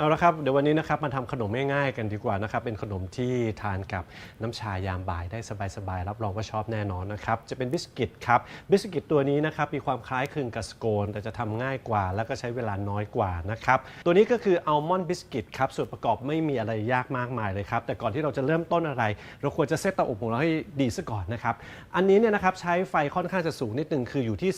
เอาละครับเดี๋ยววันนี้นะครับมาทำขนมง่ายๆกันดีกว่านะครับเป็นขนมที่ทานกับน้ำชายามบ่ายได้สบายๆรับรองว่าชอบแน่นอนนะครับจะเป็นบิสกิตครับบิสกิตตัวนี้นะครับมีความคล้ายคลึงกับสโกน แต่จะทำง่ายกว่า แล้วก็ใช้เวลาน้อยกว่านะครับตัวนี้ก็คืออัลมอนด์บิสกิตครับส่วนประกอบไม่มีอะไรยากมากมายเลยครับแต่ก่อนที่เราจะเริ่มต้นอะไร เราควรจะเซตเตาอบของเราให้ดีซะก่อนนะครับอันนี้เนี่ยนะครับใช้ไฟค่อนข้างจะสูงนิดนึงคืออยู่ที่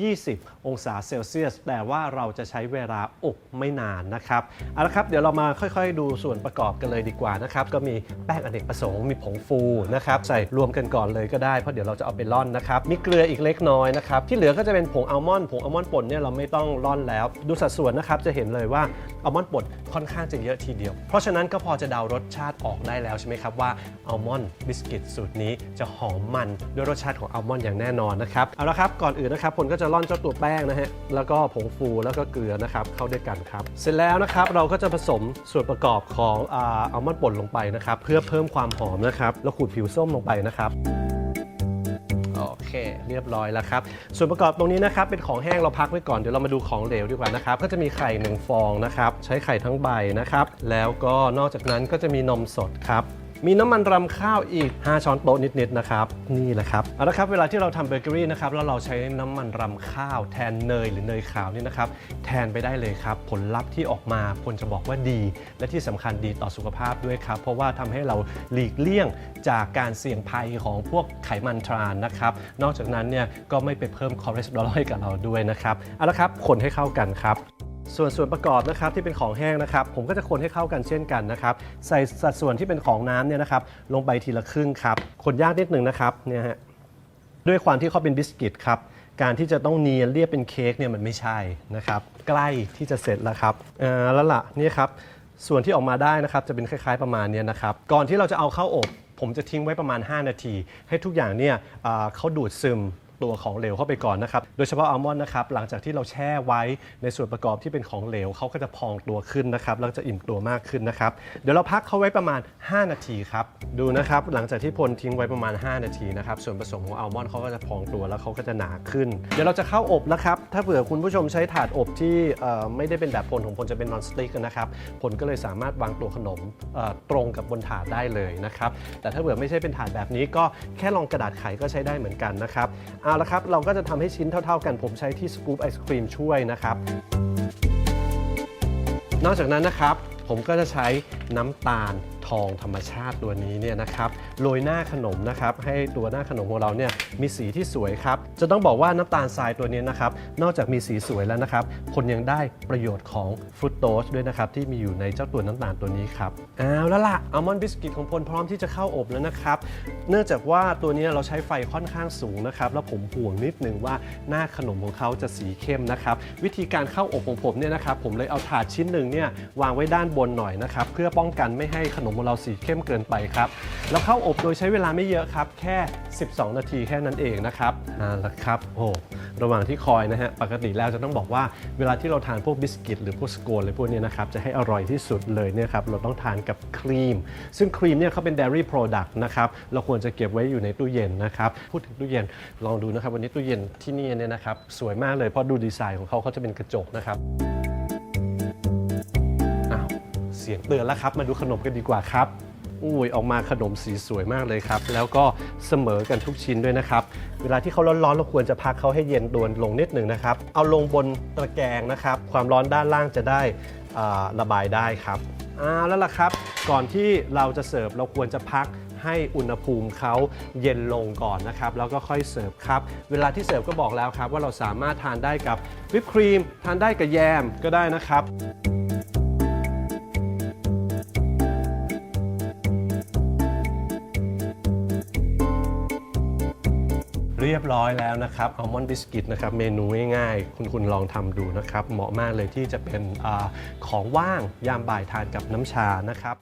220 องศาเซลเซียสแต่ว่าเราจะใช้เวลาอบไม่นานนะครับเอาละครับเดี๋ยวเรามาค่อยๆ ดูส่วนประกอบกันเลยดีกว่านะครับก็มีแป้งอเนกประสงค์มีผงฟูนะครับใส่รวมกันก่อนเลยก็ได้เพราะเดี๋ยวเราจะเอาไปร่อนนะครับมีเกลืออีกเล็กน้อยนะครับที่เหลือก็จะเป็นผงอัลมอนด์ผงอัลมอนด์ป่นเนี่ยเราไม่ต้องร่อนแล้ว ดูสัดส่วนนะครับจะเห็นเลยว่าอัลมอนด์ป่นค่อนข้างจะเยอะทีเดียว เพราะฉะนั้นก็พอจะเดารสชาติออกได้แล้วใช่ไหมครับว่าอัลมอนด์บิสกิตสูตรนี้จะหอมมันด้วยรสชาติของอัลมอนด์อย่างแน่นอนนะครับเอาละครับก่อนอื่นนะครับผลก็จะร่อนเจ้าตัวแป้งนะฮะแล้วก็ผงฟูแล้วก็เกลือนะครับเข้าด้วยกันครับเสร็จแล้วนะครับเราก็จะผสมส่วนประกอบของอัลมอนด์ป่นลงไปนะครับ เพื่อเพิ่มความหอมนะครับ แล้วขูดผิวส้มลงไปนะครับโอเค เรียบร้อยแล้วครับ ส่วนประกอบตรงนี้นะครับเป็นของแห้งเราพักไว้ก่อนเดี๋ยวเรามาดูของเหลวดีกว่านะครับก็จะมีไข่หนึ่งฟองนะครับ ใช้ไข่ทั้งใบนะครับ แล้วก็นอกจากนั้นก็จะมีนมสดครับ มีน้ำมันรำข้าวอีก 5 ช้อนโต๊ะนิดๆนะครับ นี่แหละครับเอาละครับเวลาที่เราทำเบเกอรี่นะครับแล้วเราใช้น้ำมันรำข้าวแทนเนยหรือเนยขาวนี่นะครับแทนไปได้เลยครับผลลัพธ์ที่ออกมาผลจะบอกว่าดี และที่สำคัญดีต่อสุขภาพด้วยครับ เพราะว่าทำให้เราหลีกเลี่ยงจากการเสี่ยงภัยของพวกไขมันทรานนะครับนอกจากนั้นเนี่ยก็ไม่ไปเพิ่มคอเลสเตอรอลให้กับเราด้วยนะครับเอาละครับคนให้เข้ากันครับ ส่วนส่วนประกอบนะครับที่เป็นของแห้งนะครับ ผมก็จะคนให้เข้ากันเช่นกันนะครับ ใส่สัดส่วนที่เป็นของน้ำเนี่ยนะครับ ลงไปทีละครึ่งครับ คนยากนิดหนึ่งนะครับเนี่ยฮะด้วยความที่เขาเป็นบิสกิตครับการที่จะต้องเนียนเรียบเป็นเค้กเนี่ยมันไม่ใช่นะครับ ใกล้ที่จะเสร็จแล้วครับเอ่อแล้วล่ะนี่ครับส่วนที่ออกมาได้นะครับจะเป็นคล้าย ๆประมาณเนี้ยนะครับ ก่อนที่เราจะเอาเข้าอบ ผมจะทิ้งไว้ประมาณ 5 นาที ให้ทุกอย่างเนี่ยเขาดูดซึม ตัวของเหลวเข้าไปก่อนนะครับ โดยเฉพาะอัลมอนด์นะครับหลังจากที่เราแช่ไว้ในส่วนประกอบที่เป็นของเหลวเขาก็จะพองตัวขึ้นนะครับแล้วจะอิ่มตัวมากขึ้นนะครับ เดี๋ยวเราพักเขาไว้ประมาณ 5 นาทีครับ ดูนะครับหลังจากที่พลทิ้งไว้ประมาณ 5 นาทีนะครับส่วนผสมของอัลมอนด์เขาก็จะพองตัวแล้วเขาก็จะหนาขึ้น เดี๋ยวเราจะเข้าอบแล้วครับถ้าเผื่อคุณผู้ชมใช้ถาดอบที่ไม่ได้เป็นแบบพลของพลจะเป็นนอนสติ๊กนะครับพลก็เลยสามารถวางตัวขนมตรงกับบนถาดได้เลยนะครับแต่ถ้าเผื่อไม่ใช่เป็นถาดแบบนี้ก็แค่ลองกระดาษไขก็ใช้ได้เหมือนกันนะครับเอาละครับ เราก็จะทำให้ชิ้นเท่าๆกัน ผมใช้ที่สกู๊ปไอศครีมช่วยนะครับ นอกจากนั้นนะครับ ผมก็จะใช้น้ำตาล ทองธรรมชาติตัวนี้เนี่ยนะครับโรยหน้าขนมนะครับให้ตัวหน้าขนมของเราเนี่ยมีสีที่สวยครับจะต้องบอกว่าน้ำตาลทรายตัวนี้นะครับนอกจากมีสีสวยแล้วนะครับผลยังได้ประโยชน์ของฟรุตโตสด้วยนะครับที่มีอยู่ในเจ้าตัวน้ำตาลตัวนี้ครับเอาแล้วล่ะอัลมอนด์บิสกิตของพลพร้อมที่จะเข้าอบแล้วนะครับเนื่องจากว่าตัวนี้เราใช้ไฟค่อนข้างสูงนะครับแล้วผมห่วงนิดนึงว่าหน้าขนมของเขาจะสีเข้มนะครับวิธีการเข้าอบของผมเนี่ยนะครับผมเลยเอาถาดชิ้นหนึ่งเนี่ยวางไว้ด้านบนหน่อยนะครับเพื่อป้องกันไม่ให้ขนมของเราสีเข้มเกินไปครับ แล้วเข้าอบโดยใช้เวลาไม่เยอะครับ แค่ 12 นาทีแค่นั้นเองนะครับอ่าละครับโอ้ระหว่างที่คอยนะฮะปกติแล้วจะต้องบอกว่าเวลาที่เราทานพวกบิสกิตหรือพวกสโกนอะไรพวกนี้นะครับจะให้อร่อยที่สุดเลยเนี่ยครับเราต้องทานกับครีม ซึ่งครีมเนี่ยเขาเป็น dairy product นะครับเราควรจะเก็บไว้อยู่ในตู้เย็นนะครับพูดถึงตู้เย็นลองดูนะครับวันนี้ตู้เย็นที่นี่เนี่ยนะครับสวยมากเลยเพราะดูดีไซน์ของเขาเขาจะเป็นกระจกนะครับ เสียงเตือนแล้วครับ มาดูขนมกันดีกว่าครับอุ้ยออกมาขนมสีสวยมากเลยครับ แล้วก็เสมอกันทุกชิ้นด้วยนะครับ เวลาที่เขาร้อนๆเราควรจะพักเขาให้เย็นตัวลงนิดหนึ่งนะครับ เอาลงบนตะแกรงนะครับ ความร้อนด้านล่างจะได้ระบายได้ครับอ่าแล้วล่ะครับ ก่อนที่เราจะเสิร์ฟเราควรจะพักให้อุณหภูมิเขาเย็นลงก่อนนะครับ แล้วก็ค่อยเสิร์ฟครับ เวลาที่เสิร์ฟก็บอกแล้วครับ ว่าเราสามารถทานได้กับวิปครีม ทานได้กับแยมก็ได้นะครับ เรียบร้อยแล้วนะครับอัลมอนด์บิสกิตนะครับเมนูง่ายๆ คุณคุณลองทำดูนะครับ เหมาะมากเลยที่จะเป็นอาของว่างยามบ่ายทานกับน้ำชานะครับ